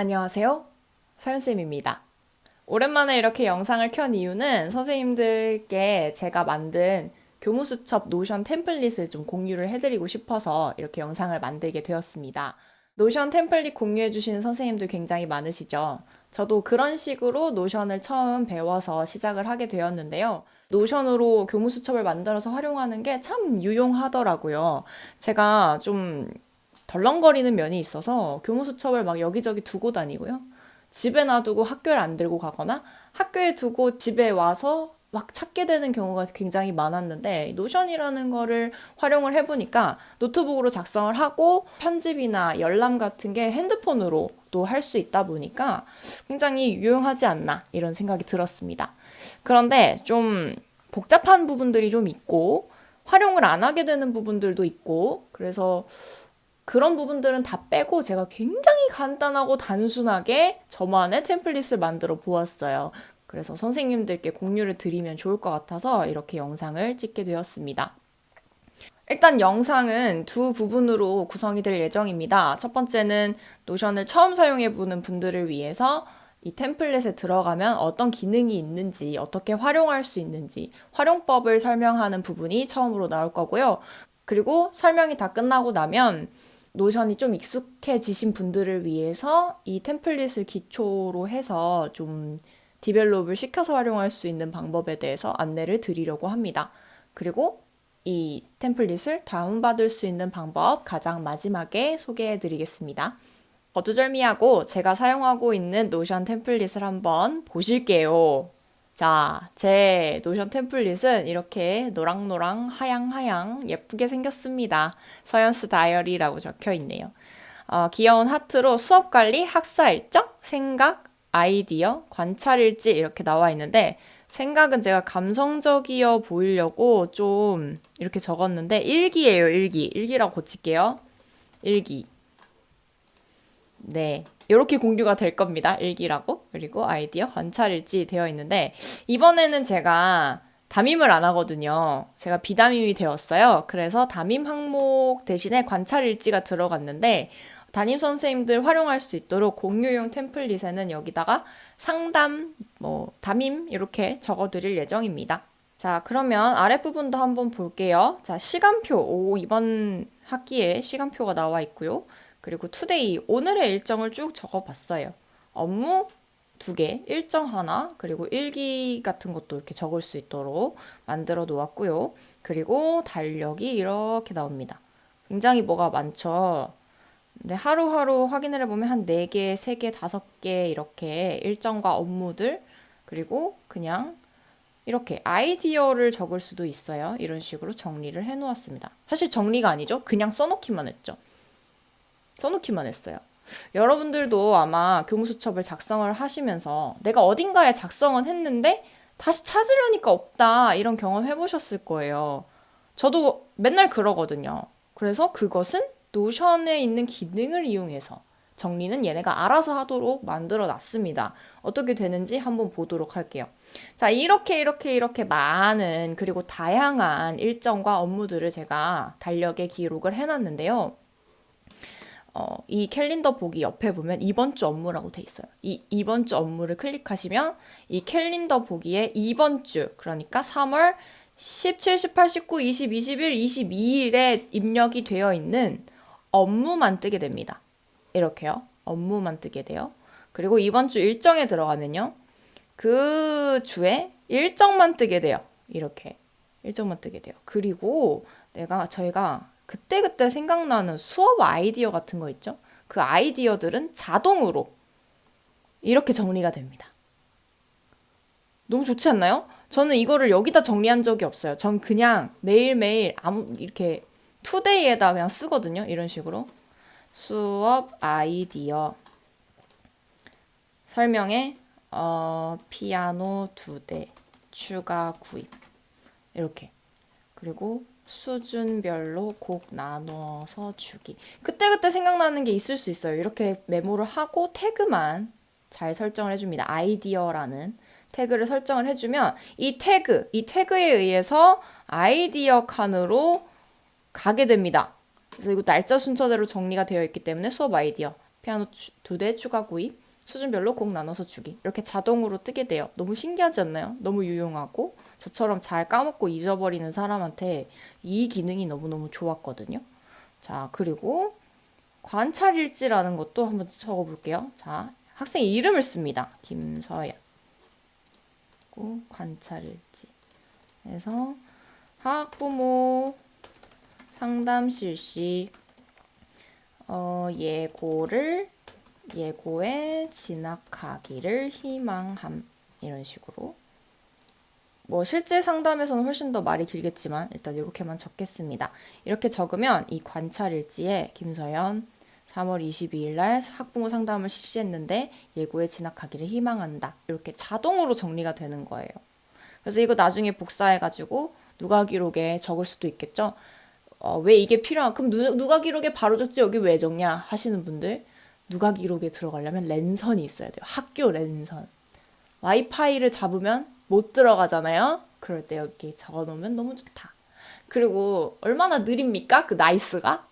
안녕하세요. 서연쌤입니다. 오랜만에 이렇게 영상을 켠 이유는 선생님들께 제가 만든 교무수첩 노션 템플릿을 좀 공유를 해드리고 싶어서 이렇게 영상을 만들게 되었습니다. 노션 템플릿 공유해주시는 선생님들 굉장히 많으시죠? 저도 그런 식으로 노션을 처음 배워서 시작을 하게 되었는데요. 노션으로 교무수첩을 만들어서 활용하는 게 참 유용하더라고요. 제가 좀 덜렁거리는 면이 있어서 교무수첩을 막 여기저기 두고 다니고요. 집에 놔두고 학교를 안 들고 가거나 학교에 두고 집에 와서 막 찾게 되는 경우가 굉장히 많았는데 노션이라는 거를 활용을 해보니까 노트북으로 작성을 하고 편집이나 열람 같은 게 핸드폰으로도 할 수 있다 보니까 굉장히 유용하지 않나 이런 생각이 들었습니다. 그런데 좀 복잡한 부분들이 좀 있고 활용을 안 하게 되는 부분들도 있고 그래서 그런 부분들은 다 빼고 제가 굉장히 간단하고 단순하게 저만의 템플릿을 만들어 보았어요. 그래서 선생님들께 공유를 드리면 좋을 것 같아서 이렇게 영상을 찍게 되었습니다. 일단 영상은 두 부분으로 구성이 될 예정입니다. 첫 번째는 노션을 처음 사용해 보는 분들을 위해서 이 템플릿에 들어가면 어떤 기능이 있는지, 어떻게 활용할 수 있는지, 활용법을 설명하는 부분이 처음으로 나올 거고요. 그리고 설명이 다 끝나고 나면 노션이 좀 익숙해지신 분들을 위해서 이 템플릿을 기초로 해서 좀 디벨롭을 시켜서 활용할 수 있는 방법에 대해서 안내를 드리려고 합니다. 그리고 이 템플릿을 다운받을 수 있는 방법 가장 마지막에 소개해 드리겠습니다. 거두절미하고 제가 사용하고 있는 노션 템플릿을 한번 보실게요. 자, 제 노션 템플릿은 이렇게 노랑노랑 하양하양 예쁘게 생겼습니다. 서연스 다이어리라고 적혀 있네요. 어, 귀여운 하트로 수업 관리, 학사 일정, 생각, 아이디어, 관찰 일지 이렇게 나와 있는데 생각은 제가 감성적이어 보이려고 좀 이렇게 적었는데 일기예요, 일기. 일기라고 고칠게요. 일기. 네. 이렇게 공유가 될 겁니다. 일기라고. 그리고 아이디어 관찰일지 되어 있는데 이번에는 제가 담임을 안 하거든요. 제가 비담임이 되었어요. 그래서 담임 항목 대신에 관찰일지가 들어갔는데 담임 선생님들 활용할 수 있도록 공유용 템플릿에는 여기다가 상담, 뭐, 담임 이렇게 적어 드릴 예정입니다. 자, 그러면 아랫부분도 한번 볼게요. 자, 시간표. 오, 이번 학기에 시간표가 나와 있고요. 그리고 투데이, 오늘의 일정을 쭉 적어 봤어요. 업무 두 개, 일정 하나, 그리고 일기 같은 것도 이렇게 적을 수 있도록 만들어 놓았고요. 그리고 달력이 이렇게 나옵니다. 굉장히 뭐가 많죠? 근데 하루하루 확인을 해보면 한 4개, 3개, 5개 이렇게 일정과 업무들 그리고 그냥 이렇게 아이디어를 적을 수도 있어요. 이런 식으로 정리를 해 놓았습니다. 사실 정리가 아니죠. 그냥 써놓기만 했죠. 써놓기만 했어요. 여러분들도 아마 교무수첩을 작성을 하시면서 내가 어딘가에 작성은 했는데 다시 찾으려니까 없다. 이런 경험 해보셨을 거예요. 저도 맨날 그러거든요. 그래서 그것은 노션에 있는 기능을 이용해서 정리는 얘네가 알아서 하도록 만들어 놨습니다. 어떻게 되는지 한번 보도록 할게요. 자, 이렇게 이렇게 이렇게 많은 그리고 다양한 일정과 업무들을 제가 달력에 기록을 해놨는데요. 어, 이 캘린더 보기 옆에 보면 이번 주 업무라고 돼 있어요. 이 이번 주 업무를 클릭하시면 이 캘린더 보기에 이번 주 그러니까 3월 17, 18, 19, 20, 21, 22일에 입력이 되어 있는 업무만 뜨게 됩니다. 이렇게요. 업무만 뜨게 돼요. 그리고 이번 주 일정에 들어가면요. 그 주에 일정만 뜨게 돼요. 이렇게. 일정만 뜨게 돼요. 그리고 내가 저희가 그때그때 생각나는 수업 아이디어 같은 거 있죠? 그 아이디어들은 자동으로 이렇게 정리가 됩니다. 너무 좋지 않나요? 저는 이거를 여기다 정리한 적이 없어요. 전 그냥 매일매일 아무 이렇게 투데이에다 그냥 쓰거든요. 이런 식으로. 수업 아이디어 설명에 어, 피아노 두 대 추가 구입 이렇게 그리고 수준별로 곡 나눠서 주기 그때그때 생각나는 게 있을 수 있어요 이렇게 메모를 하고 태그만 잘 설정을 해줍니다 아이디어라는 태그를 설정을 해주면 이 태그 이 태그에 의해서 아이디어 칸으로 가게 됩니다. 그래서 이거 날짜 순서대로 정리가 되어 있기 때문에 수업 아이디어 피아노 두 대 추가 구입, 수준별로 곡 나눠서 주기. 이렇게 자동으로 뜨게 돼요. 너무 신기하지 않나요? 너무 유용하고 저처럼 잘 까먹고 잊어버리는 사람한테 이 기능이 너무너무 좋았거든요. 자, 그리고 관찰일지라는 것도 한번 적어 볼게요. 자, 학생 이름을 씁니다. 김서연. 관찰일지. 그래서 학부모 상담 실시 어, 예고를 예고에 진학하기를 희망함 이런 식으로 뭐 실제 상담에서는 훨씬 더 말이 길겠지만 일단 이렇게만 적겠습니다. 이렇게 적으면 이 관찰 일지에 김서연 3월 22일 날 학부모 상담을 실시했는데 예고에 진학하기를 희망한다. 이렇게 자동으로 정리가 되는 거예요. 그래서 이거 나중에 복사해가지고 누가 기록에 적을 수도 있겠죠. 어, 왜 이게 필요한? 그럼 누, 누가 기록에 바로 적지 여기 왜 적냐 하시는 분들 누가 기록에 들어가려면 랜선이 있어야 돼요. 학교 랜선. 와이파이를 잡으면 못 들어가잖아요. 그럴 때 여기 적어놓으면 너무 좋다. 그리고 얼마나 느립니까? 그 나이스가?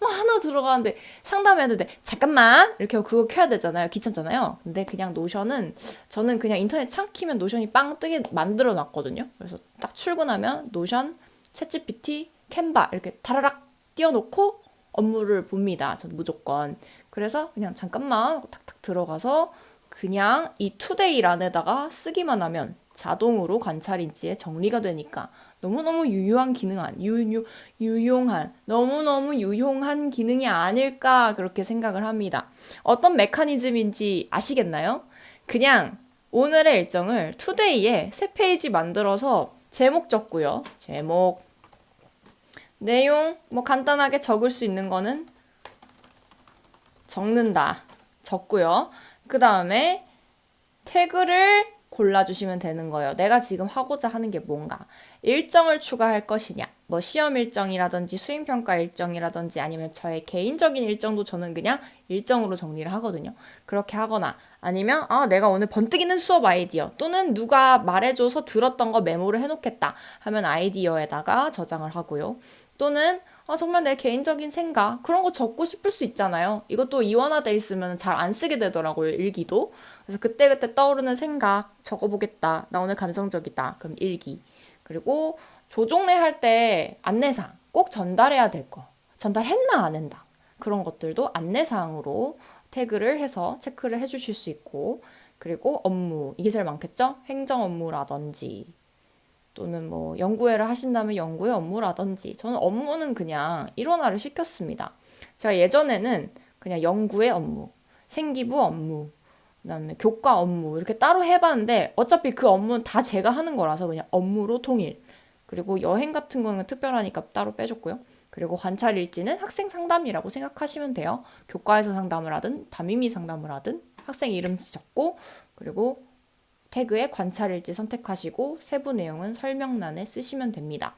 뭐 하나 들어가는데 상담해야 되는데 잠깐만 이렇게 하고 그거 켜야 되잖아요. 귀찮잖아요. 근데 그냥 노션은 저는 그냥 인터넷 창 키면 노션이 빵 뜨게 만들어 놨거든요. 그래서 딱 출근하면 노션, 챗GPT, 캔바 이렇게 타라락 띄워놓고 업무를 봅니다. 전 무조건. 그래서 그냥 잠깐만 탁탁 들어가서 그냥 이 투데이란에다가 쓰기만 하면 자동으로 관찰 인지에 정리가 되니까 너무너무 유효한 기능 안, 유유, 유용한, 너무너무 유용한 기능이 아닐까 그렇게 생각을 합니다. 어떤 메커니즘인지 아시겠나요? 그냥 오늘의 일정을 투데이에 세 페이지 만들어서 제목 적고요. 제목, 내용, 뭐 간단하게 적을 수 있는 거는 적는다. 적고요. 그 다음에 태그를 골라주시면 되는 거예요. 내가 지금 하고자 하는 게 뭔가. 일정을 추가할 것이냐. 뭐 시험 일정이라든지 수행평가 일정이라든지 아니면 저의 개인적인 일정도 저는 그냥 일정으로 정리를 하거든요. 그렇게 하거나 아니면 아 내가 오늘 번뜩 있는 수업 아이디어 또는 누가 말해줘서 들었던 거 메모를 해놓겠다 하면 아이디어에다가 저장을 하고요. 또는 아, 정말 내 개인적인 생각 그런 거 적고 싶을 수 있잖아요. 이것도 이원화돼 있으면 잘 안 쓰게 되더라고요. 일기도. 그래서 그때그때 떠오르는 생각 적어보겠다. 나 오늘 감성적이다. 그럼 일기. 그리고 조종례 할 때 안내사항 꼭 전달해야 될 거. 전달했나 안 했나. 그런 것들도 안내사항으로 태그를 해서 체크를 해주실 수 있고 그리고 업무 이게 제일 많겠죠? 행정 업무라든지 또는 뭐 연구회를 하신다면 연구회 업무라든지 저는 업무는 그냥 일원화를 시켰습니다. 제가 예전에는 그냥 연구회 업무, 생기부 업무, 그다음에 교과 업무 이렇게 따로 해봤는데 어차피 그 업무는 다 제가 하는 거라서 그냥 업무로 통일. 그리고 여행 같은 거는 특별하니까 따로 빼줬고요. 그리고 관찰 일지는 학생 상담이라고 생각하시면 돼요. 교과에서 상담을 하든 담임이 상담을 하든 학생 이름 적고 그리고 태그에 관찰일지 선택하시고 세부 내용은 설명란에 쓰시면 됩니다.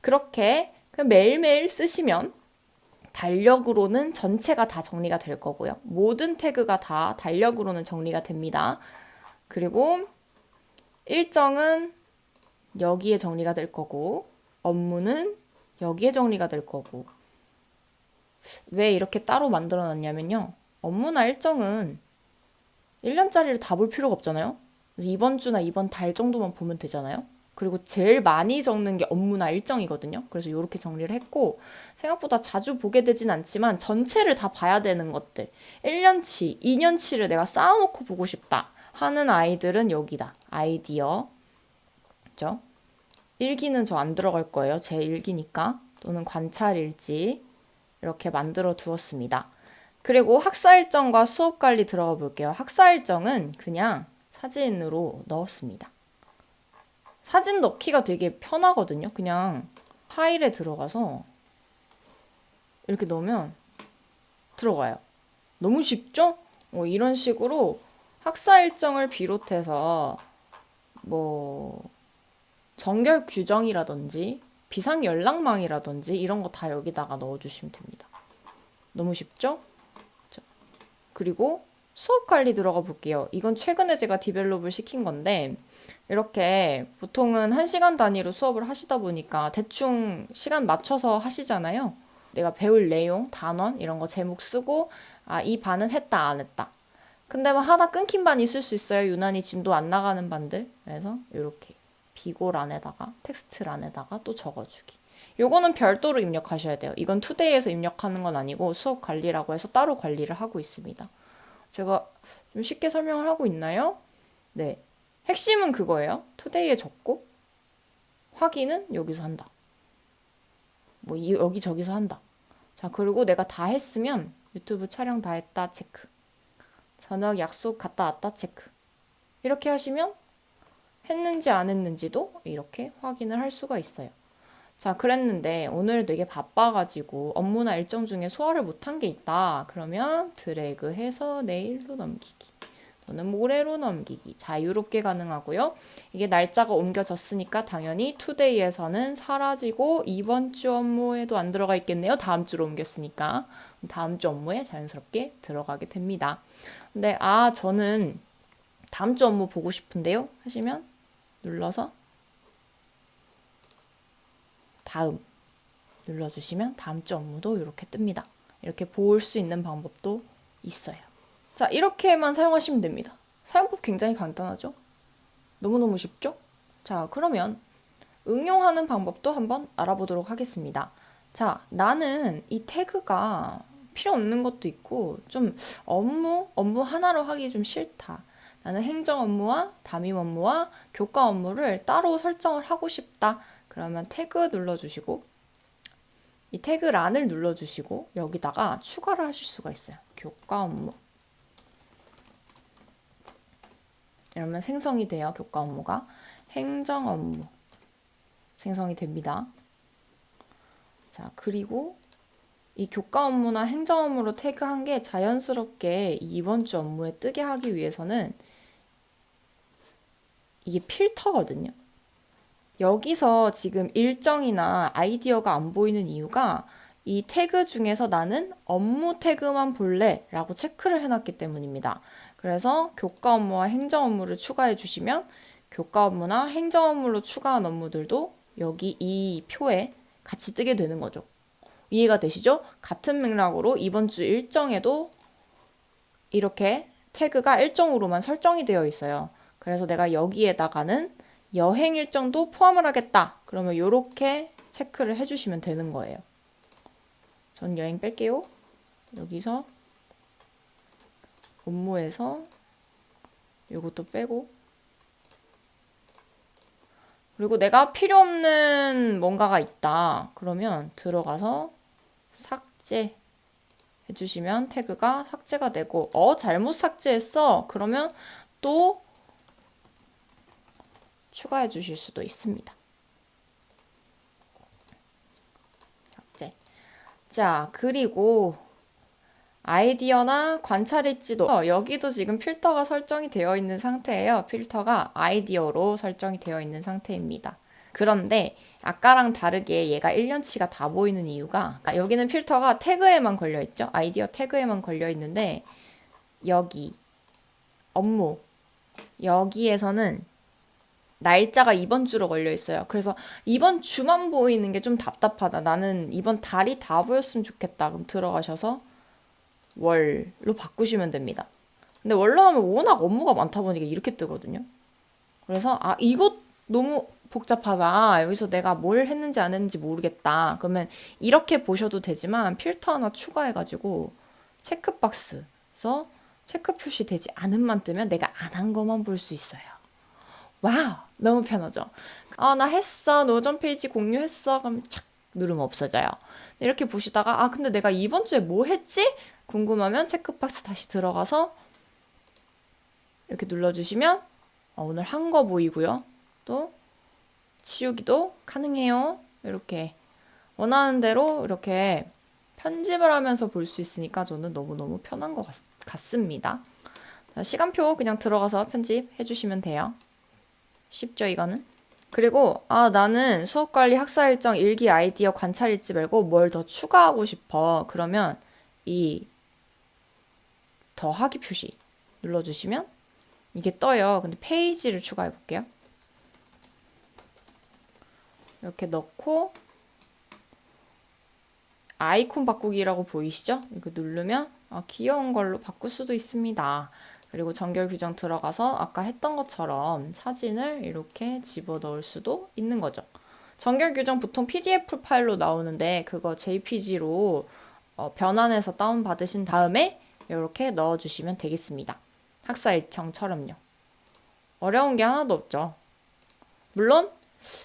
그렇게 매일매일 쓰시면 달력으로는 전체가 다 정리가 될 거고요. 모든 태그가 다 달력으로는 정리가 됩니다. 그리고 일정은 여기에 정리가 될 거고, 업무는 여기에 정리가 될 거고. 왜 이렇게 따로 만들어 놨냐면요. 업무나 일정은 1년짜리를 다 볼 필요가 없잖아요. 이번 주나 이번 달 정도만 보면 되잖아요. 그리고 제일 많이 적는 게 업무나 일정이거든요. 그래서 이렇게 정리를 했고 생각보다 자주 보게 되진 않지만 전체를 다 봐야 되는 것들 1년치, 2년치를 내가 쌓아놓고 보고 싶다 하는 아이들은 여기다. 아이디어. 그죠? 일기는 저 안 들어갈 거예요. 제 일기니까. 또는 관찰 일지. 이렇게 만들어 두었습니다. 그리고 학사 일정과 수업 관리 들어가 볼게요. 학사 일정은 그냥 사진으로 넣었습니다. 사진 넣기가 되게 편하거든요. 그냥 파일에 들어가서 이렇게 넣으면 들어가요. 너무 쉽죠? 어, 이런 식으로 학사 일정을 비롯해서 뭐 정결 규정이라든지 비상 연락망이라든지 이런 거 다 여기다가 넣어주시면 됩니다. 너무 쉽죠? 그리고 수업 관리 들어가 볼게요. 이건 최근에 제가 디벨롭을 시킨 건데, 이렇게 보통은 한 시간 단위로 수업을 하시다 보니까 대충 시간 맞춰서 하시잖아요. 내가 배울 내용, 단원, 이런 거 제목 쓰고, 아, 이 반은 했다, 안 했다. 근데 뭐 하나 끊긴 반 있을 수 있어요. 유난히 진도 안 나가는 반들. 그래서 이렇게 비고란에다가 텍스트란에다가 또 적어주기. 요거는 별도로 입력하셔야 돼요. 이건 투데이에서 입력하는 건 아니고 수업 관리라고 해서 따로 관리를 하고 있습니다. 제가 좀 쉽게 설명을 하고 있나요? 네. 핵심은 그거예요. 투데이에 적고 확인은 여기서 한다. 뭐 이- 여기저기서 한다. 자, 그리고 내가 다 했으면 유튜브 촬영 다 했다 체크. 저녁 약속 갔다 왔다 체크. 이렇게 하시면 했는지 안 했는지도 이렇게 확인을 할 수가 있어요. 자, 그랬는데 오늘 되게 바빠가지고 업무나 일정 중에 소화를 못한 게 있다. 그러면 드래그 해서 내일로 넘기기. 또는 모레로 넘기기. 자유롭게 가능하고요. 이게 날짜가 옮겨졌으니까 당연히 투데이에서는 사라지고 이번 주 업무에도 안 들어가 있겠네요. 다음 주로 옮겼으니까. 다음 주 업무에 자연스럽게 들어가게 됩니다. 근데 아, 저는 다음 주 업무 보고 싶은데요. 하시면 눌러서 다음 눌러주시면 다음 주 업무도 이렇게 뜹니다. 이렇게 볼 수 있는 방법도 있어요. 자, 이렇게만 사용하시면 됩니다. 사용법 굉장히 간단하죠? 너무너무 쉽죠? 자, 그러면 응용하는 방법도 한번 알아보도록 하겠습니다. 자, 나는 이 태그가 필요 없는 것도 있고, 좀 업무, 업무 하나로 하기 좀 싫다. 나는 행정 업무와 담임 업무와 교과 업무를 따로 설정을 하고 싶다. 그러면 태그 눌러주시고, 이 태그란을 눌러주시고, 여기다가 추가를 하실 수가 있어요. 교과 업무. 이러면 생성이 돼요. 교과 업무가. 행정 업무. 생성이 됩니다. 자, 그리고 이 교과 업무나 행정 업무로 태그한 게 자연스럽게 이번 주 업무에 뜨게 하기 위해서는 이게 필터거든요. 여기서 지금 일정이나 아이디어가 안 보이는 이유가 이 태그 중에서 나는 업무 태그만 볼래 라고 체크를 해놨기 때문입니다. 그래서 교과 업무와 행정 업무를 추가해 주시면 교과 업무나 행정 업무로 추가한 업무들도 여기 이 표에 같이 뜨게 되는 거죠. 이해가 되시죠? 같은 맥락으로 이번 주 일정에도 이렇게 태그가 일정으로만 설정이 되어 있어요. 그래서 내가 여기에다가는 여행 일정도 포함을 하겠다. 그러면 이렇게 체크를 해주시면 되는 거예요. 전 여행 뺄게요. 여기서 업무에서 이것도 빼고 그리고 내가 필요 없는 뭔가가 있다. 그러면 들어가서 삭제 해주시면 태그가 삭제가 되고 어 잘못 삭제했어. 그러면 또 추가해 주실 수도 있습니다. 삭제. 자, 그리고 아이디어나 관찰일지도 어, 여기도 지금 필터가 설정이 되어 있는 상태예요. 필터가 아이디어로 설정이 되어 있는 상태입니다. 그런데 아까랑 다르게 얘가 1년치가 다 보이는 이유가 아, 여기는 필터가 태그에만 걸려 있죠. 아이디어 태그에만 걸려 있는데 여기 업무 여기에서는 날짜가 이번 주로 걸려 있어요. 그래서 이번 주만 보이는 게 좀 답답하다. 나는 이번 달이 다 보였으면 좋겠다. 그럼 들어가셔서 월로 바꾸시면 됩니다. 근데 월로 하면 워낙 업무가 많다 보니까 이렇게 뜨거든요. 그래서 아 이것 너무 복잡하다. 여기서 내가 뭘 했는지 안 했는지 모르겠다. 그러면 이렇게 보셔도 되지만 필터 하나 추가해가지고 체크박스에서 체크 표시되지 않은만 뜨면 내가 안 한 것만 볼 수 있어요. 와우, 너무 편하죠? 아, 나 했어. 노전 페이지 공유했어. 그럼 착 누르면 없어져요. 이렇게 보시다가 아, 근데 내가 이번 주에 뭐 했지? 궁금하면 체크박스 다시 들어가서 이렇게 눌러주시면 어, 오늘 한 거 보이고요. 또 치우기도 가능해요. 이렇게 원하는 대로 이렇게 편집을 하면서 볼 수 있으니까 저는 너무너무 편한 것 같, 같습니다. 자, 시간표 그냥 들어가서 편집해 주시면 돼요. 쉽죠, 이거는? 그리고 아 나는 수업 관리 학사 일정 일기 아이디어 관찰 일지 말고 뭘 더 추가하고 싶어. 그러면 이 더하기 표시 눌러주시면 이게 떠요. 근데 페이지를 추가해 볼게요. 이렇게 넣고 아이콘 바꾸기라고 보이시죠? 이거 누르면 아, 귀여운 걸로 바꿀 수도 있습니다. 그리고 정결 규정 들어가서 아까 했던 것처럼 사진을 이렇게 집어 넣을 수도 있는 거죠. 정결 규정 보통 PDF 파일로 나오는데 그거 JPG로 어, 변환해서 다운 받으신 다음에 이렇게 넣어 주시면 되겠습니다. 학사 일정처럼요. 어려운 게 하나도 없죠. 물론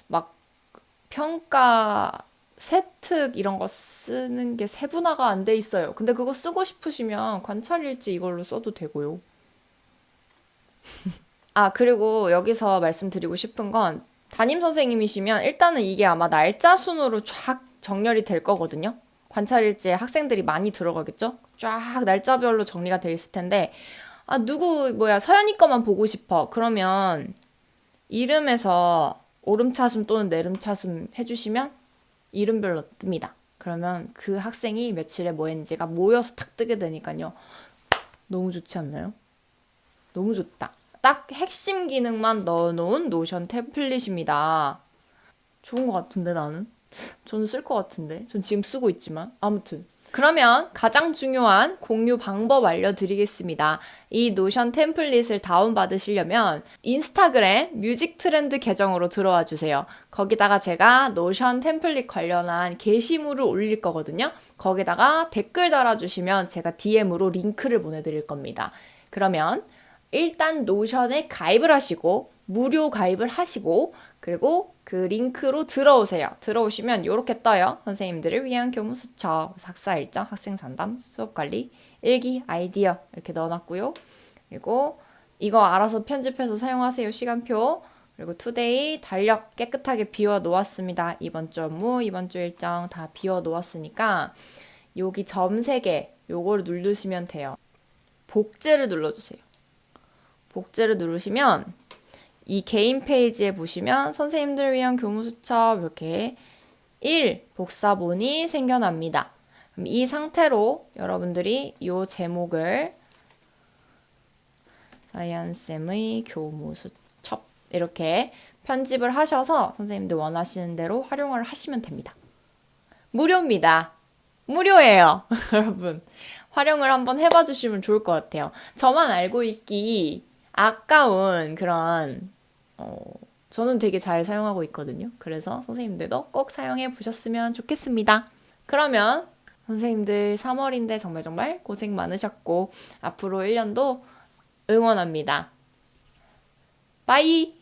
막 평가 세특 이런 거 쓰는 게 세분화가 안 돼 있어요. 근데 그거 쓰고 싶으시면 관찰일지 이걸로 써도 되고요. 아, 그리고 여기서 말씀드리고 싶은 건 담임 선생님이시면 일단은 이게 아마 날짜 순으로 쫙 정렬이 될 거거든요. 관찰일지에 학생들이 많이 들어가겠죠? 쫙 날짜별로 정리가 돼 있을 텐데, 아, 누구, 뭐야, 서연이 거만 보고 싶어. 그러면 이름에서 오름차순 또는 내름차순 해주시면 이름별로 뜹니다. 그러면 그 학생이 며칠에 뭐 했는지가 모여서 탁 뜨게 되니까요. 너무 좋지 않나요? 너무 좋다. 딱 핵심 기능만 넣어놓은 노션 템플릿입니다. 좋은 것 같은데 나는? 저는 쓸 것 같은데. 전 지금 쓰고 있지만. 아무튼. 그러면 가장 중요한 공유 방법 알려드리겠습니다. 이 노션 템플릿을 다운받으시려면 인스타그램 뮤직 트렌드 계정으로 들어와 주세요. 거기다가 제가 노션 템플릿 관련한 게시물을 올릴 거거든요. 거기다가 댓글 달아주시면 제가 DM으로 링크를 보내드릴 겁니다. 그러면 일단 노션에 가입을 하시고 무료 가입을 하시고 그리고 그 링크로 들어오세요. 들어오시면 이렇게 떠요. 선생님들을 위한 교무 수첩, 학사 일정, 학생 상담, 수업 관리, 일기, 아이디어 이렇게 넣어놨고요. 그리고 이거 알아서 편집해서 사용하세요. 시간표. 그리고 투데이 달력 깨끗하게 비워 놓았습니다. 이번 주 업무, 이번 주 일정 다 비워 놓았으니까 여기 점 3개 요거를 누르시면 돼요. 복제를 눌러주세요. 복제를 누르시면 이 개인 페이지에 보시면 선생님들 위한 교무 수첩 이렇게 1 복사본이 생겨납니다. 이 상태로 여러분들이 이 제목을 사이언쌤의 교무 수첩 이렇게 편집을 하셔서 선생님들 원하시는 대로 활용을 하시면 됩니다. 무료입니다. 무료예요. 여러분. 활용을 한번 해봐 주시면 좋을 것 같아요. 저만 알고 있기 아까운 그런, 어, 저는 되게 잘 사용하고 있거든요. 그래서 선생님들도 꼭 사용해 보셨으면 좋겠습니다. 그러면 선생님들 3월인데 정말 정말 고생 많으셨고, 앞으로 1년도 응원합니다. 빠이!